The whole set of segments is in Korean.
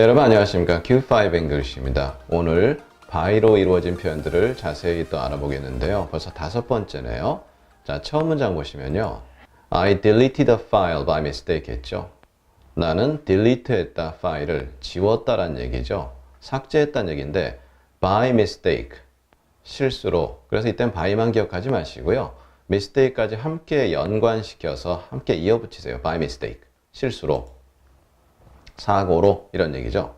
네, 여러분 안녕하십니까 Q5 English입니다. 오늘 by로 이루어진 표현들을 자세히 또 알아보겠는데요. 벌써 다섯 번째네요. 자, 처음 문장 보시면요. I deleted the file by mistake 했죠. 나는 delete 했다 파일을 지웠다란 얘기죠. 삭제했다는 얘기인데 by mistake 실수로 그래서 이땐 by만 기억하지 마시고요. mistake까지 함께 연관시켜서 함께 이어붙이세요. by mistake 실수로 사고로 이런 얘기죠.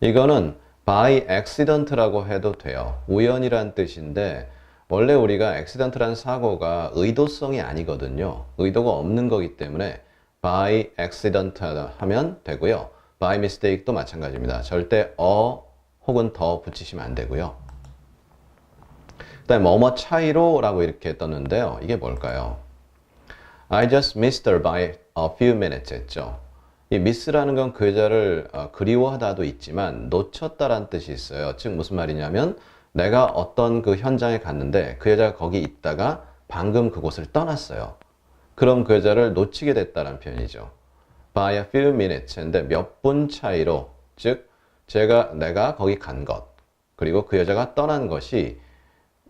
이거는 by accident라고 해도 돼요. 우연이란 뜻인데 원래 우리가 accident란 사고가 의도성이 아니거든요. 의도가 없는 거기 때문에 by accident 하면 되고요. by mistake도 마찬가지입니다. 절대 어 혹은 더 붙이시면 안 되고요. 그 다음에 뭐뭐 차이로 라고 이렇게 떴는데요. 이게 뭘까요? I just missed her by a few minutes 했죠. 이 miss라는 건 그 여자를 어, 그리워하다도 있지만 놓쳤다란 뜻이 있어요. 즉 무슨 말이냐면 내가 어떤 그 현장에 갔는데 그 여자가 거기 있다가 방금 그곳을 떠났어요. 그럼 그 여자를 놓치게 됐다는 표현이죠. by a few minutes인데 몇 분 차이로 즉 제가 내가 거기 간 것 그리고 그 여자가 떠난 것이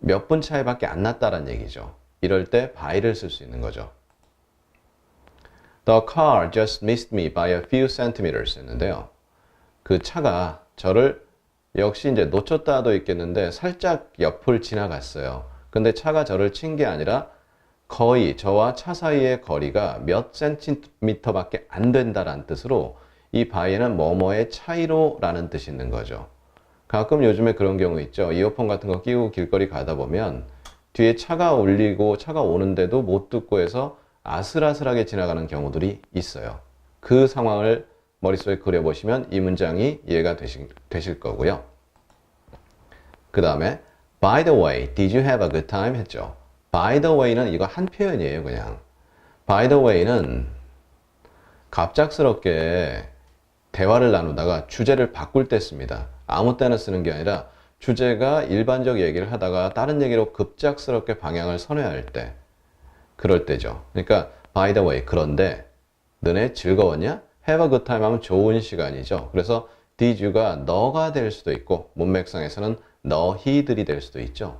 몇 분 차이밖에 안 났다는 얘기죠. 이럴 때 by를 쓸 수 있는 거죠. The car just missed me by a few centimeters 했는데요. 그 차가 저를 역시 이제 놓쳤다도 있겠는데 살짝 옆을 지나갔어요. 근데 차가 저를 친 게 아니라 거의 저와 차 사이의 거리가 몇 센티미터밖에 안 된다라는 뜻으로 이 by에는 뭐뭐의 차이로 라는 뜻이 있는 거죠. 가끔 요즘에 그런 경우 있죠. 이어폰 같은 거 끼고 길거리 가다 보면 뒤에 차가 울리고 차가 오는데도 못 듣고 해서 아슬아슬하게 지나가는 경우들이 있어요. 그 상황을 머릿속에 그려보시면 이 문장이 이해가 되실, 되실 거고요. 그 다음에 By the way, did you have a good time? 했죠. By the way는 이거 한 표현이에요, 그냥. By the way는 갑작스럽게 대화를 나누다가 주제를 바꿀 때 씁니다. 아무 때나 쓰는 게 아니라 주제가 일반적 얘기를 하다가 다른 얘기로 급작스럽게 방향을 선회할 때 그럴 때죠. 그러니까 by the way 그런데 너네 즐거웠냐? have a good time 하면 좋은 시간이죠. 그래서 did you가 너가 될 수도 있고 문맥상에서는 너희들이 될 수도 있죠.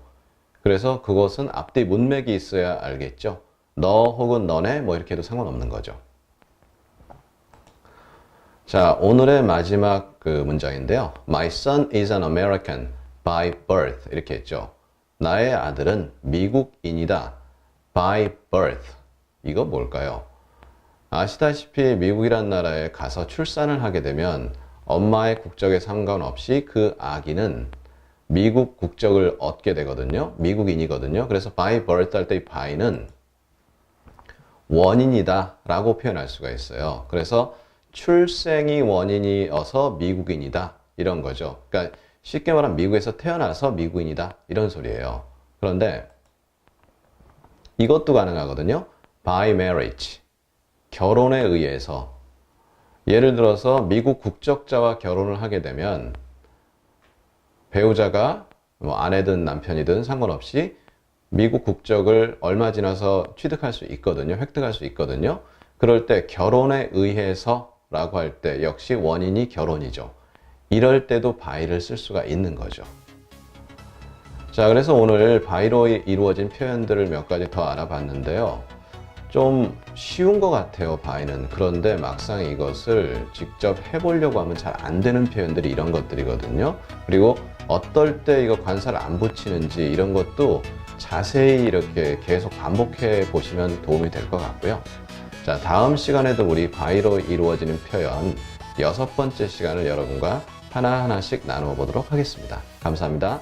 그래서 그것은 앞뒤 문맥이 있어야 알겠죠. 너 혹은 너네 뭐 이렇게 해도 상관없는 거죠. 자, 오늘의 마지막 그 문장인데요. My son is an American by birth. 이렇게 했죠. 나의 아들은 미국인이다. By birth. 이거 뭘까요? 아시다시피 미국이란 나라에 가서 출산을 하게 되면 엄마의 국적에 상관없이 그 아기는 미국 국적을 얻게 되거든요. 미국인이거든요. 그래서 by birth 할 때 이 by는 원인이다 라고 표현할 수가 있어요. 그래서 출생이 원인이어서 미국인이다 이런 거죠. 그러니까 쉽게 말하면 미국에서 태어나서 미국인이다 이런 소리예요. 그런데 이것도 가능하거든요. by marriage 결혼에 의해서 예를 들어서 미국 국적자와 결혼을 하게 되면 배우자가 뭐 아내든 남편이든 상관없이 미국 국적을 얼마 지나서 취득할 수 있거든요. 획득할 수 있거든요. 그럴 때 결혼에 의해서 라고 할 때 역시 원인이 결혼이죠. 이럴 때도 by를 쓸 수가 있는 거죠. 자, 그래서 오늘 by로 이루어진 표현들을 몇 가지 더 알아봤는데요. 좀 쉬운 것 같아요, by는. 그런데 막상 이것을 직접 해보려고 하면 잘 안 되는 표현들이 이런 것들이거든요. 그리고 어떨 때 이거 관사를 안 붙이는지 이런 것도 자세히 이렇게 계속 반복해 보시면 도움이 될 것 같고요. 자, 다음 시간에도 우리 by로 이루어지는 표현 여섯 번째 시간을 여러분과 하나하나씩 나누어 보도록 하겠습니다. 감사합니다.